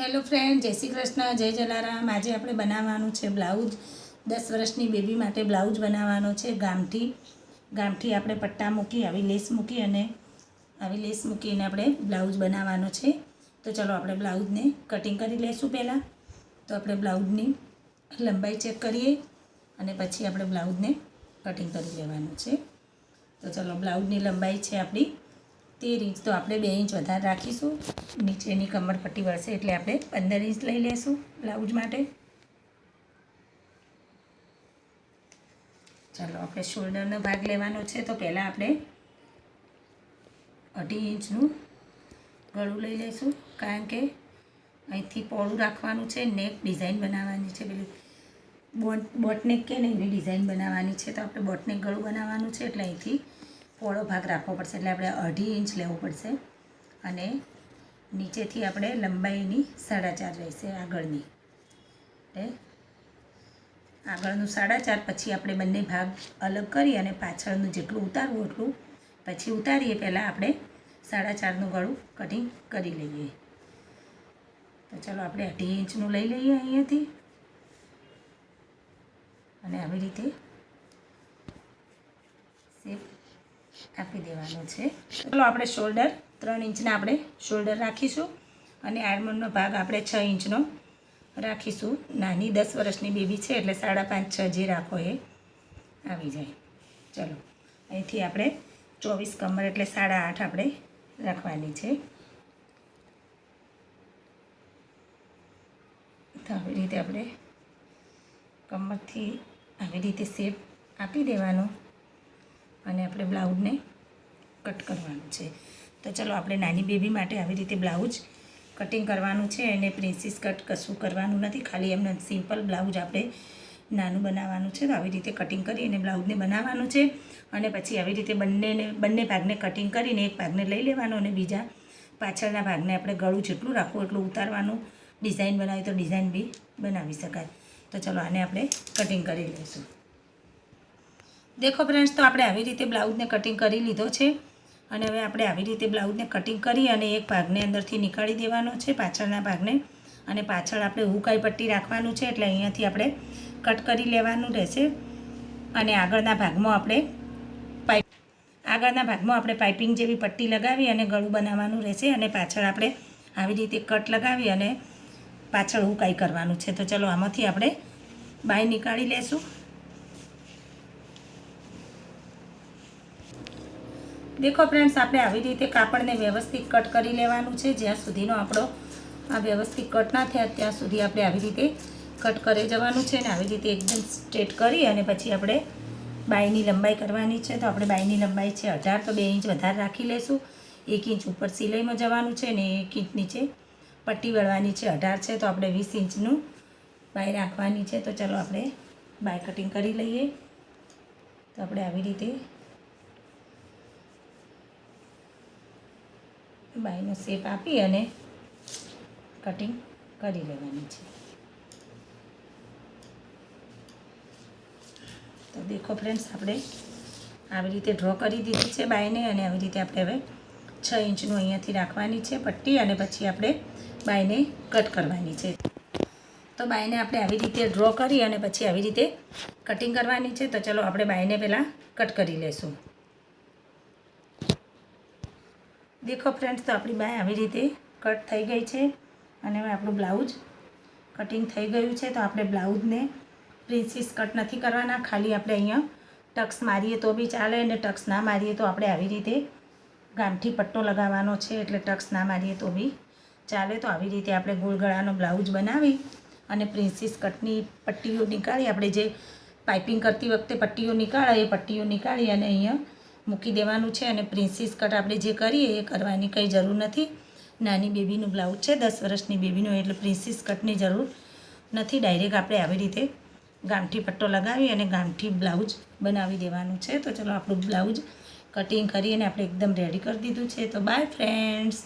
Hello friend જય શ્રી કૃષ્ણ, જય જલારામ. આજે આપણે બનાવવાનું છે બ્લાઉઝ. દસ વર્ષની બેબી માટે બ્લાઉઝ બનાવવાનો છે ગામઠી. ગામઠી આપણે પટ્ટા મૂકી, આવી લેસ મૂકી અને આવી લેસ મૂકીને આપણે બ્લાઉઝ બનાવવાનો છે. તો ચલો આપણે બ્લાઉઝને કટિંગ કરી લઈશું પહેલાં. તો આપણે બ્લાઉઝની લંબાઈ ચેક કરીએ અને પછી આપણે બ્લાઉઝને કટિંગ કરી લેવાનું છે. તો ચલો બ્લાઉઝની લંબાઈ છે આપણી તેર ઇંચ તો આપણે બે ઇંચ વધારે રાખીશું. નીચેની કમર પટ્ટી વળશે એટલે આપણે પંદર ઇંચ લઈ લેશું બ્લાઉઝ માટે. ચાલો, આપણે શોલ્ડરનો ભાગ લેવાનો છે તો પહેલાં આપણે અઢી ઇંચનું ગળું લઈ લઈશું. કારણ કે અહીંથી પોળું રાખવાનું છે, નેક ડિઝાઇન બનાવવાની છે. પેલી બોટ, બોટનેક કે ને એવી ડિઝાઇન બનાવવાની છે. તો આપણે બોટનેક ગળું બનાવવાનું છે એટલે અહીંથી પહોળો ભાગ રાખવો પડશે એટલે આપણે અઢી ઇંચ લેવું પડશે અને નીચેથી આપણે લંબાઈની સાડા ચાર રહેશે આગળની. એટલે આગળનું સાડા ચાર પછી આપણે બંને ભાગ અલગ કરી અને પાછળનું જેટલું ઉતારવું એટલું પછી ઉતારીએ પહેલાં આપણે સાડા ચારનું ગળું કટિંગ કરી લઈએ. તો ચાલો આપણે અઢી ઇંચનું લઈ લઈએ અહીંયાથી. અને આવી રીતે શેપ આપી દેવાનો છે. ચાલો આપણે શોલ્ડર ત્રણ ઇંચના આપણે શોલ્ડર રાખીશું અને આર્મોનનો ભાગ આપણે છ ઇંચનો રાખીશું. નાની દસ વર્ષની બેબી છે એટલે સાડા પાંચ, છ જે રાખો એ આવી જાય. ચલો, અહીંથી આપણે ચોવીસ કમર એટલે સાડા આઠ આપણે રાખવાની છે. તો આવી રીતે આપણે કમરથી આવી રીતે શેપ આપી દેવાનો. અને આપણે બ્લાઉઝને કટ કરવાનું છે. તો ચલો, આપણે નાની બેબી માટે આવી રીતે બ્લાઉઝ કટિંગ કરવાનું છે એને પ્રિન્સીસ કટ કશું કરવાનું નથી. ખાલી એમને સિમ્પલ બ્લાઉઝ આપણે નાનું બનાવવાનું છે. તો આવી રીતે કટિંગ કરી અને બ્લાઉઝને બનાવવાનું છે અને પછી આવી રીતે બંનેને, બંને ભાગને કટિંગ કરીને એક ભાગને લઈ લેવાનો અને બીજા પાછળના ભાગને આપણે ગળું જેટલું રાખવું એટલું ઉતારવાનું. ડિઝાઇન બનાવી તો ડિઝાઇન બી બનાવી શકાય. તો ચલો, આને આપણે કટિંગ કરી લઈશું. દેખો ફ્રેન્ડ્સ તો આપણે આવી રીતે બ્લાઉઝને કટિંગ કરી લીધો છે. અને હવે આપણે આવી રીતે બ્લાઉઝને કટિંગ કરી અને એક ભાગને અંદરથી નીકાળી દેવાનો છે, પાછળના ભાગને. અને પાછળ આપણે હુકાઈ પટ્ટી રાખવાનું છે, એટલે અહીંયાથી આપણે કટ કરી લેવાનું રહેશે. અને આગળના ભાગમાં આપણે પાઇપ આગળના ભાગમાં આપણે પાઇપિંગ જેવી પટ્ટી લગાવી અને ગળું બનાવવાનું રહેશે. અને પાછળ આપણે આવી રીતે કટ લગાવી અને પાછળ હુકાઈ કરવાનું છે. તો ચલો આમાંથી આપણે બાય નીકાળી લેશું. દેખો ફ્રેન્ડ્સ આપણે આવી રીતે કાપડને વ્યવસ્થિત કટ કરી લેવાનું છે. જ્યાં સુધીનો આપણો આ વ્યવસ્થિત કટ ના થયા, ત્યાં સુધી આપણે આવી રીતે કટ કરી જવાનું છે અને આવી રીતે એકદમ સ્ટ્રેટ કરી અને પછી આપણે બાયની લંબાઈ કરવાની છે. તો આપણે બાયની લંબાઈ છે અઢાર, તો બે ઇંચ વધારે રાખી લેશું. એક ઇંચ ઉપર સિલાઈમાં જવાનું છે ને એક ઇંચ નીચે પટ્ટી વળવાની છે અઢાર છે. તો આપણે વીસ ઇંચનું બાય રાખવાની છે. તો ચલો આપણે બાય કટિંગ કરી લઈએ. તો આપણે આવી રીતે બાયનો શેપ આપી અને કટિંગ કરી લેવાની છે. તો દેખો ફ્રેન્ડ્સ આપણે આવી રીતે ડ્રો કરી દીધી છે બાયને અને આવી રીતે આપણે હવે છ ઇંચનું અહીંયાથી રાખવાની છે પટ્ટી અને પછી આપણે બાયને કટ કરવાની છે. તો બાયને આપણે આવી રીતે ડ્રો કરી અને પછી આવી રીતે કટિંગ કરવાની છે. તો ચલો આપણે બાયને પહેલાં કટ કરી લેશું. દેખો ફ્રેન્ડ્સ તો આપણી બાય આવી રીતે કટ થઈ ગઈ છે અને હવે આપણું બ્લાઉઝ કટિંગ થઈ ગયું છે. તો આપણે બ્લાઉઝને પ્રિન્સીસ કટ નથી કરવાના. ખાલી આપણે અહીંયા ટક્સ મારીએ તો બી ચાલે અને ટક્સ ના મારીએ તો આપણે આવી રીતે ગામઠી પટ્ટો લગાવવાનો છે. એટલે ટક્સ ના મારીએ તો બી ચાલે. તો આવી રીતે આપણે ગોળ ગળાનો બ્લાઉઝ બનાવી અને પ્રિન્સીસ કટની પટ્ટીઓ નીકાળી. આપણે જે પાઇપિંગ કરતી વખતે પટ્ટીઓ નીકાળે એ પટ્ટીઓ નીકાળી અને અહીંયા મૂકી દેવાનું છે અને પ્રિન્સીસ કટ આપણે જે કરીએ એ કરવાની કંઈ જરૂર નથી. નાની બેબીનું બ્લાઉઝ છે, દસ વર્ષની બેબીનું એટલે પ્રિન્સીસ કટની જરૂર નથી. ડાયરેક્ટ આપણે આવી રીતે ગામઠી પટ્ટો લગાવી અને ગામઠી બ્લાઉઝ બનાવી દેવાનું છે. તો ચલો આપણું બ્લાઉઝ કટિંગ કરીને આપણે એકદમ રેડી કરી દીધું છે. તો બાય ફ્રેન્ડ્સ